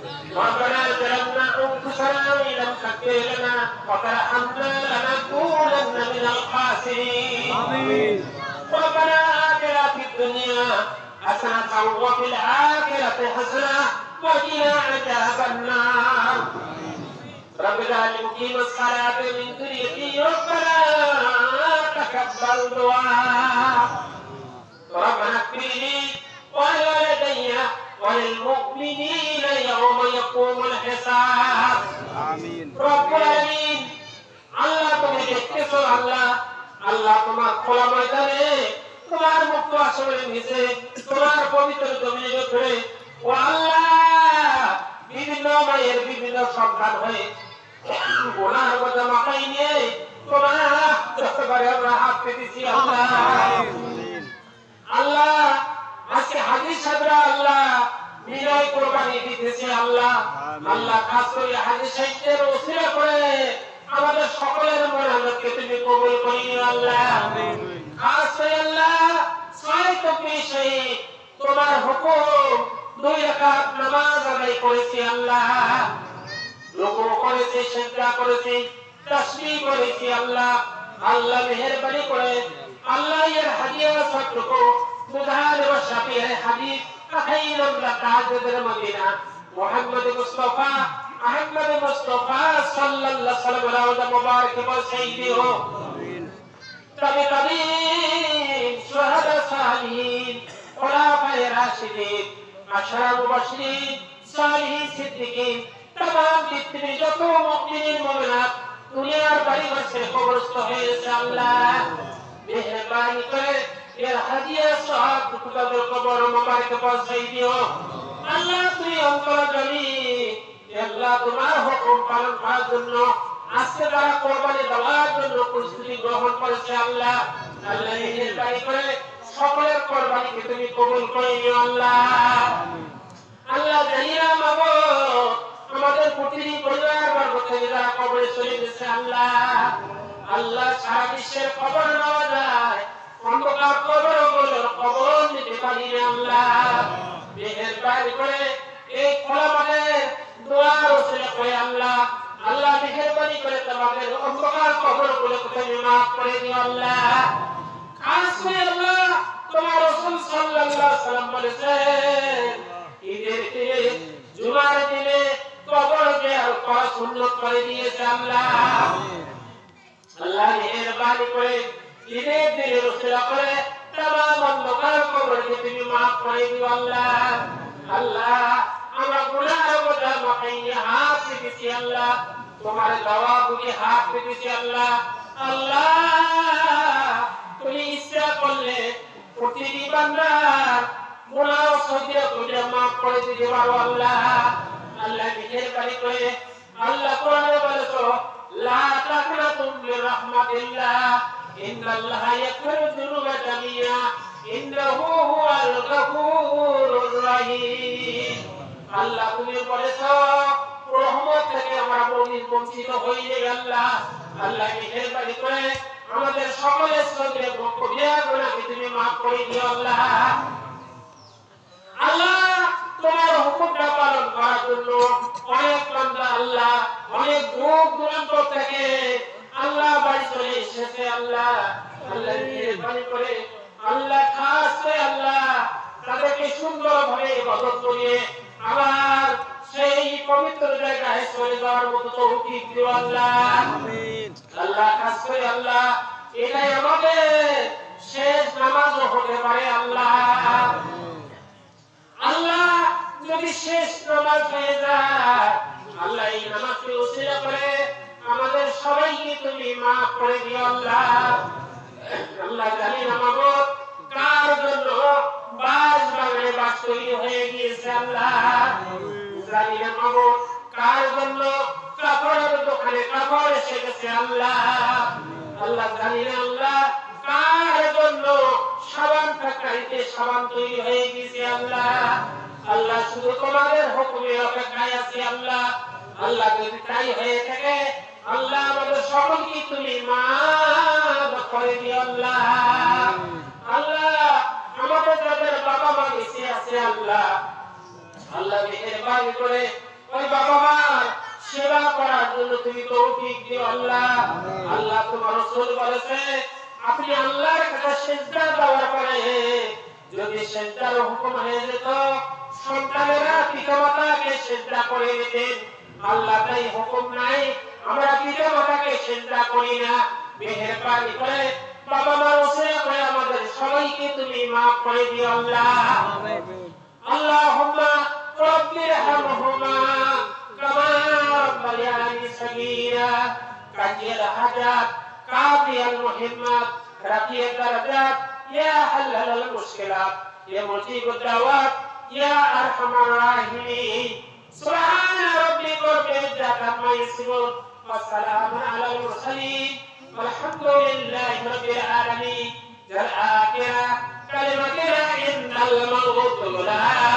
ربنا ظلمنا انفسنا وان لم تغفر لنا وترحمنا لنكونن من الخاسرين آمين ربنا آتنا في الدنيا حسنة وفي الآخرة حسنة وقنا عذاب النار رب اجعل مقيم الصلاة من ذريتي ربنا تقبل دعاء রব্বুল আল্লাহ তুমি দেখতেছো, আল্লাহ আল্লাহ তোমার খোলা ময়দানে তোমার মুক্ত আসনের নিচে তোমার পবিত্র জমির উপরে ও আল্লাহ, বিভিন্ন মায়ের বিভিন্ন সন্তান হয়ে কথা মাথায় নিয়ে তোমার করে হাত পেতেছি, আল্লাহ। আল্লাহ, আজকে হাজির সাদরা আল্লাহ মিলাই কোরবানি দিতেছি, আল্লাহ। আল্লাহ খাস করে হাদিস সাহিত্যের ওসিরা করে। আমাদের সকলের মনোনয়নকে তুমি কবুল করিও আল্লাহ। খাস আল্লাহ সাই তুমি সেই তোমার হুকুম দুই রাকাত নামাজ আদায় করেছি আল্লাহ। রুকু করেছি সিজদা করেছি তাসবিহ করেছি আল্লাহ। আল্লাহ মেহেরবানি করে আল্লাহ এর হাদিয়া সত্যকে বুধান ও শাফিয়ের হাদিস আখাইরুল তাহাজ্জুদের Medina Muhammad Mustafa, Ahmad Mustafa সাল্লাল্লাহু আলাইহি ওয়া সাল্লাম মুবারক বা শহীদ হো। তবে তবে সুহাদা সালিহিন খোলাফায়ে রাশিদিন আশরা মুবাশশিরিন সালিহিন সিদ্দিকিন तमाम পৃথিবীর যত মুমিনিন মুমিনাত দুনিয়ার বাড়ি বসে কবরস্থ হয়েছে আল্লাহ মেহরবানি করে এর হাদিয়া সাহাব কবর মুবারক পৌঁছাই দিও আল্লাহ তুই অন্তর জমি আল্লাহ, তোমার হুকুম পালন করার জন্য, আজকে তারা কোরবানি দেওয়ার জন্য প্রস্তুতি গ্রহণ করেছে আল্লাহ আল্লাহ মেহেরবানি করে সকলের কোরবানিকে তুমি কবুল করে নিও আল্লাহ। আল্লাহ জানিয়া মাগো, আমাদের প্রতিটি পরিবার বর্গ থেকে যারা কবরে চলে গেছে আল্লাহ আল্লাহ সারা বিশ্বের খবর নেওয়া যায়, অন্ধকার কবর খবর নিতে পারি না আল্লাহ মেহেরবানি করে এই খোলা মাঠে দোয়ার ওসিলে করে আল্লাহ আল্লাহ মেহেরবানি করে তোমাদের অন্ধকার কবরগুলো তুমি মাফ করে দিও আল্লাহ। খাস আল্লাহ তোমার রাসূল সাল্লাল্লাহু আলাইহি সাল্লাম বলেছেন ঈদের দিনে জুমার দিনে কবর দেয়াল করা সুন্নত করে দিয়েছে আল্লাহ। আল্লাহ মেহেরবানি করে ঈদের দিনে রসুলা করে তামাম অন্ধকার কবরকে তুমি মাফ করে দিও আল্লাহ। আল্লাহ আমরা গুনাহ বোঝা মাথায় হাত পেতেছি আল্লাহ। তোমার দাওয়া বুকে হাত পেতেছি আল্লাহ। আল্লাহ তুমি ইচ্ছা করলে প্রতিটি বান্দার গুনাহ সগীরা তুমি মাফ করে আল্লাহ। ইয়াগফিরু যুনুবা জামিয়া, ইন্নাহু হুয়াল গফুরুর রহিম। আল্লাহ, তুমি বলেছ, রহমত থেকে আমরা বঞ্চিত বঞ্চিত হইলে আল্লাহ। আল্লাহ মেহেরবানি করে আমাদের সকলের সঙ্গে কবিরা তুমি মাফ করে দিও আল্লাহ। আল্লাহ, তোমার হুকুমটা পালন করার জন্য অনেক আল্লাহ, অনেক দূর দূরান্ত থেকে আল্লাহ বাড়ি চলে এসেছে আল্লাহ আল্লাহ মেহরবানি করে আল্লাহ খাস করে আল্লাহ তাদেরকে সুন্দরভাবে ইবাদত করিয়ে আবার সেই পবিত্র জায়গায় চলে যাওয়ার মতো তৌফিক দিও আল্লাহ। আমিন। আল্লাহ খাস করে আল্লাহ এটাই আমাদের শেষ নামাজ হতে পারে আল্লাহ। আল্লাহ যদি শেষ নামাজ হয়ে যায় আল্লাহ এই নামাজকে উচিলা করে আমাদের সবাইকে তুমি মাফ করে দিও আল্লাহ। আল্লাহ জানি না মাবুদ কার জন্য বাস বাংলায় বাস তৈরি হয়ে গিয়েছে আল্লাহ। জানি না মাবুদ কার জন্য কাপড়ের দোকানে কাপড় এসে গেছে আল্লাহ। আল্লাহ জানি না আল্লাহ, কার জন্য সাবান ফ্যাক্টরিতে সাবান তৈরি হয়ে গিয়েছে আল্লাহ। আল্লাহ শুধু তোমাদের হুকুমে অপেক্ষায় আছি আল্লাহ। আল্লাহ যদি তাই হয়ে থাকে, আল্লাহ আমাদের সকলকে তুমি মাফ করে দিও আল্লাহ। আল্লাহ, আমাদের যাদের বাবা মা বেঁচে আছে আল্লাহ আল্লাহ মেহেরবানি করে ওই বাবা মার সেবা করার জন্য তুমি তৌফিক দিও আল্লাহ। আল্লাহ তোমার রাসূল বলেছে, আপনি আল্লাহর কাছে সিজদা দেওয়ার পরে যদি সিজদার হুকুম হয়ে যেত, সন্তানেরা পিতামাতাকে সিজদা করে দিতেন আল্লাহ তাই হুকুম নাই। আমরা পিতা মাতাকে চিন্তা করি না। মেহেরবানি করে বাবা মা ওসিয়া করে আমাদের সবাইকে তুমি মাফ করে দিও আল্লাহ। আল্লাহুম্মা রাব্বি রহমহুমা কামা রাব্বায়ানি সগীরা। কাজিয়াল হাজাত কাবিয়াল মুহিম্মাত রাফিয়াত দারাজাত, ইয়া হাল্লাল মুশকিলাত, ইয়া মুজিবুদ দাওয়াত, ইয়া আরহামার রাহিমিন। সুবহান রাব্বি يصفون والسلام على المرسلين. والحمد لله رب العالمين. الآخرة كلمتنا إن الموت لا